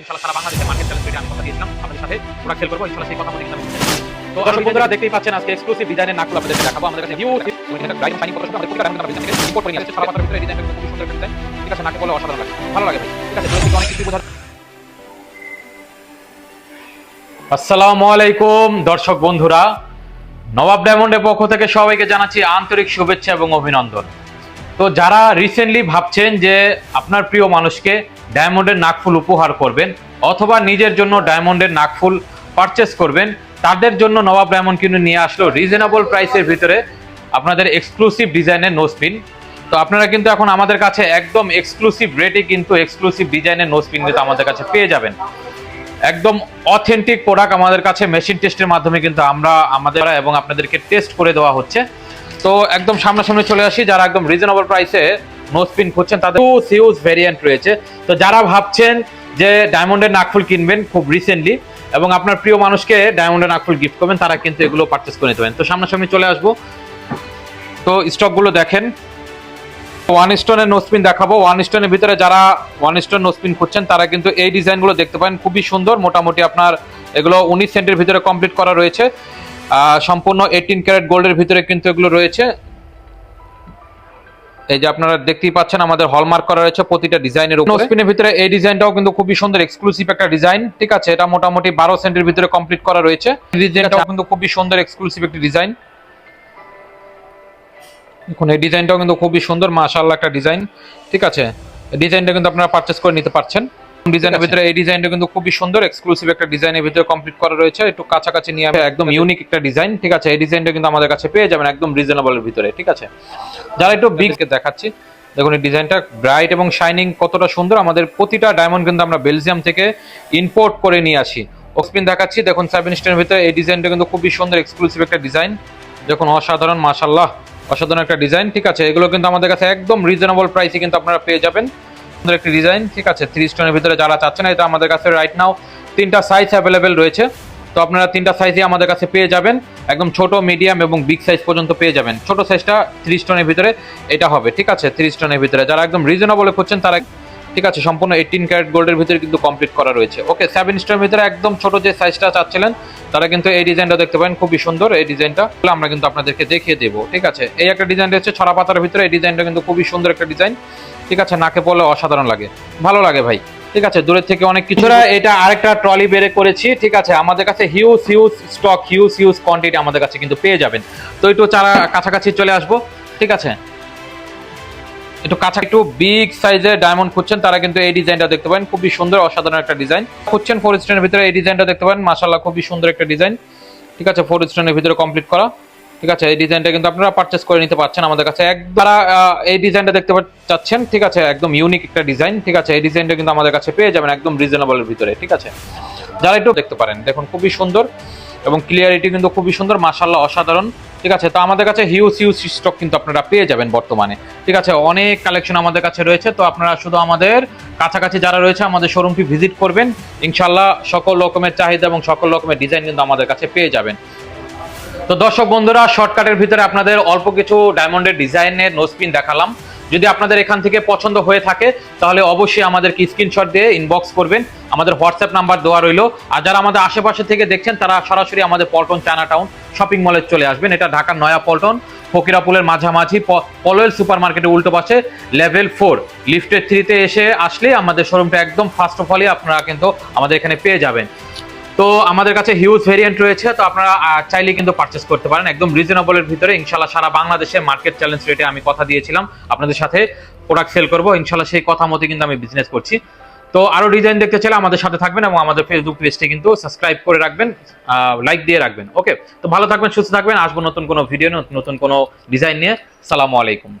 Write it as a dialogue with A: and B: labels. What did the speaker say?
A: ইনশাআল্লাহ সারা বাংলাদেশে market challenge আমি কথা দিয়েছিলাম আপনাদের সাথে। প্রোডাক্ট সেল করব ইনশাআল্লাহ সেই কথা মতো আমি তো দর্শক বন্ধুরা দেখতেই পাচ্ছেন আজকে এক্সক্লুসিভ ডিজাইনের নাকগুলো আপনাদের দেখাবো। আমাদের কাছে হিউজ গাইড ফাইনিং কত আমাদের প্রতিটা আমরা ডিজাইন থেকে ইম্পোর্ট করে নিয়ে আসছে সারা পাতার ভিতরে ডিজাইন খুব সুন্দর ডিজাইন ঠিক আছে নাকে বলে অসাধারণ লাগে ভালো লাগে ভাই। ঠিক আছে যদি অনেক কিছু বোঝার আসসালামু আলাইকুম দর্শক বন্ধুরা। নবাব ডায়মন্ডের পক্ষ থেকে সবাইকে জানাচ্ছি আন্তরিক শুভেচ্ছা এবং অভিনন্দন। তো যারা রিসেন্টলি ভাবছেন যে আপনার প্রিয় মানুষকে ডায়মন্ডের নাকফুল উপহার করবেন অথবা নিজের জন্য ডায়মন্ডের নাকফুল পারচেস করবেন। তাদের জন্য নবাব ডায়মন্ড কিন্তু নিয়ে আসলো রিজনেবল প্রাইসের ভিতরে আপনাদের এক্সক্লুসিভ ডিজাইনের নোসপিন তো আপনারা কিন্তু এখন আমাদের কাছে একদম এক্সক্লুসিভ রেটে কিন্তু এক্সক্লুসিভ ডিজাইনের নোসপিন কিন্তু আমাদের কাছে পেয়ে যাবেন। একদম অথেন্টিক প্রোডাক্ট আমাদের কাছে মেশিন টেস্টের মাধ্যমে কিন্তু আমরা আমাদের এবং আপনাদেরকে টেস্ট করে দেওয়া হচ্ছে। তো একদম সামনাসামনি চলে আসি, যারা একদম রিজনেবল প্রাইসে নো স্পিন খুঁজছেন, তাদের সিউজ ভেরিয়েন্ট রয়েছে। তো যারা ভাবছেন যে ডায়মন্ডের নাকফুল কিনবেন খুব রিসেন্টলি এবং আপনার প্রিয় মানুষকে ডায়মন্ডের নাকফুল গিফট করবেন, তারা কিন্তু এগুলো পারচেস করে নিতে পারেন তো সামনাসামনি চলে আসব। তো স্টকগুলো দেখেন। ওয়ান স্টোনের নোসপিন দেখাবো। ওয়ান স্টোনের ভিতরে যারা ওয়ান স্টোন নোসপিন খুঁজছেন, তারা কিন্তু এই ডিজাইনগুলো দেখতে পারেন। খুবই সুন্দর, মোটামুটি আপনার এগুলো উনিশ সেন্টের ভিতরে কমপ্লিট করা রয়েছে। সম্পূর্ণ এইটিন ক্যারেট গোল্ডের ভিতরে কিন্তু এগুলো রয়েছে। এই যে আপনারা দেখতেই পাচ্ছেন আমাদের হলমার্ক করা রয়েছে প্রতিটা ডিজাইনের উপরে। স্পিনের ভিতরে এই ডিজাইনটাও কিন্তু খুবই সুন্দর এক্সক্লুসিভ একটা ডিজাইন ঠিক আছে? এটা মোটামুটি বারো সেন্টের ভিতরে কমপ্লিট করা রয়েছে। ডিজাইনটাও কিন্তু খুবই সুন্দর এক্সক্লুসিভ একটি ডিজাইন। এখন এই ডিজাইনটাও কিন্তু খুবই সুন্দর মাশাআল্লাহ একটা ডিজাইন ঠিক আছে? ডিজাইনটা কিন্তু আপনারা পারচেস করে নিতে পারছেন। ডিজাইনের ভিতরে এই ডিজাইনটা কিন্তু খুবই সুন্দর এক্সক্লুসিভ একটা ডিজাইনের ভিতরে কমপ্লিট করা রয়েছে একটু কাছাকাছি নিয়ে আমি একদম ইউনিক একটা ডিজাইন ঠিক আছে? এই ডিজাইনটা কিন্তু আমাদের কাছে পেয়ে যাবেন একদম রিজনেবলের ভিতরে ঠিক আছে? যারা একটু বিগ দেখাচ্ছি দেখুন এই ডিজাইনটা ব্রাইট এবং শাইনিং কতটা সুন্দর। আমাদের প্রতিটা ডায়মন্ড কিন্তু আমরা বেলজিয়াম থেকে ইম্পোর্ট করে নিয়ে আসি। অক্সপিন দেখাচ্ছি দেখুন সেভেন স্টারের ভিতরে এই ডিজাইনটা কিন্তু খুবই সুন্দর এক্সক্লুসিভ একটা ডিজাইন দেখুন অসাধারণ মাশাল্লাহ অসাধারণ একটা ডিজাইন ঠিক আছে? এগুলো কিন্তু আমাদের কাছে একদম রিজনেবল প্রাইসে কিন্তু আপনারা পেয়ে যাবেন। সুন্দর একটি ডিজাইন ঠিক আছে? থ্রি স্টোনের ভিতরে যারা চাচ্ছেন, এটা আমাদের কাছে রাইট নাও তিনটা সাইজ অ্যাভেলেবেল রয়েছে। তো আপনারা তিনটা সাইজই আমাদের কাছে পেয়ে যাবেন। একদম ছোট মিডিয়াম এবং বিগ সাইজ পর্যন্ত পেয়ে যাবেন। ছোট সাইজটা থ্রি স্টোনের ভিতরে এটা হবে, ঠিক আছে? থ্রি স্টোনের ভিতরে। যারা একদম রিজনেবল খুঁজছেন, তারা ঠিক আছে, সম্পূর্ণ এইটিন ক্যারেট গোল্ডের ভিতরে কিন্তু কমপ্লিট করা রয়েছে। ওকে সেভেন স্টোনের ভিতরে একদম ছোট যে সাইজটা চাচ্ছিলেন, তারা কিন্তু এই ডিজাইনটা দেখতে পারেন, খুবই সুন্দর এই ডিজাইনটা আমরা কিন্তু আপনাদেরকে দেখিয়ে দেবো, ঠিক আছে? এই একটা ডিজাইন রয়েছে ছড়া পাতার ভিতরে, এই ডিজাইনটা কিন্তু খুবই সুন্দর একটা ডিজাইন ঠিক আছে? নাকে পড়লে অসাধারণ লাগে, ভালো লাগে ভাই, ঠিক আছে? দূরের থেকে অনেক কিছু এটা আরেকটা ট্রলি বেড়ে করেছি, ঠিক আছে? আমাদের কাছে huge huge stock huge huge quantity আমাদের কাছে কিন্তু পেয়ে যাবেন। তো একটু চারা কাছাকাছি চলে আসব, ঠিক আছে? একটু কাছা, একটু বিগ সাইজের ডায়মন্ড খুঁজছেন, তারা কিন্তু এই ডিজাইনটা দেখতে পারেন। খুবই সুন্দর, অসাধারণ একটা ডিজাইন খুঁজছেন ফোর স্টোনের ভিতরে, এই ডিজাইনটা দেখতে পারেন। মাশাল্লাহ খুবই সুন্দর একটা ডিজাইন ঠিক আছে ফোর স্টোনের ভিতরে কমপ্লিট করা। ঠিক আছে, এই ডিজাইনটা কিন্তু আপনারা পারচেস করে নিতে পারছেন আমাদের কাছে। একবার এই ডিজাইনটা দেখতে চাচ্ছেন, ঠিক আছে, একদম ইউনিক একটা ডিজাইন ঠিক আছে, এই ডিজাইনটা কিন্তু আমাদের কাছে পেয়ে যাবেন একদম রিজনেবলের ভিতরে। ঠিক আছে, যারা একটু দেখতে পারেন, দেখুন খুবই সুন্দর এবং ক্লিয়ারিটি কিন্তু খুবই সুন্দর মাশাল্লাহ অসাধারণ। ঠিক আছে? তো আমাদের কাছে হিউজ হিউজ স্টক কিন্তু আপনারা পেয়ে যাবেন বর্তমানে। ঠিক আছে? অনেক কালেকশন আমাদের কাছে রয়েছে। তো আপনারা শুধু আমাদের কাছাকাছি যারা রয়েছে, আমাদের শোরুমটি ভিজিট করবেন। ইনশাল্লাহ সকল রকমের চাহিদা এবং সকল রকমের ডিজাইন কিন্তু আমাদের কাছে পেয়ে যাবেন। তো দর্শক বন্ধুরা শর্টকাটের ভিতরে আপনাদের অল্প কিছু ডায়মন্ডের ডিজাইনের নোসপিন দেখালাম। যদি আপনাদের এখান থেকে পছন্দ হয়ে থাকে, তাহলে অবশ্যই আমাদেরকে স্ক্রিনশট দিয়ে ইনবক্স করবেন। আমাদের হোয়াটসঅ্যাপ নাম্বার দেওয়া রইল। আর যারা আমাদের আশেপাশে থেকে দেখছেন, তারা সরাসরি আমাদের পল্টন চায়না টাউন শপিং মলে চলে আসবেন। এটা ঢাকার নয়া পল্টন। ফকিরাপুলের মাঝামাঝি পলোয়েল সুপার মার্কেটে উল্টো পাশে লেভেল ফোর লিফটের থ্রিতে এসে আসলে আমাদের শোরুমটা একদম ফার্স্ট অফ অলই আপনারা কিন্তু আমাদের এখানে পেয়ে যাবেন। তো আমাদের কাছে হিউজ ভেরিয়েন্ট রয়েছে, তো আপনারা চাইলে কিন্তু পারচেস করতে পারেন। একদম রিজনেবলের ভিতরে ইনশাল্লাহ সারা বাংলাদেশে মার্কেট চ্যালেঞ্জ রেটে আমি কথা দিয়েছিলাম। আপনাদের সাথে প্রোডাক্ট সেল করব ইনশাল্লাহ সেই কথা মতো কিন্তু আমি বিজনেস করছি। তো আরও ডিজাইন দেখতে চাইলে আমাদের সাথে থাকবেন এবং আমাদের ফেসবুক পেজটি কিন্তু সাবস্ক্রাইব করে রাখবেন লাইক দিয়ে রাখবেন। ওকে তো ভালো থাকবেন, সুস্থ থাকবেন। আসব নতুন কোনো ভিডিও নতুন কোনো ডিজাইন নিয়ে। সালামু আলাইকুম।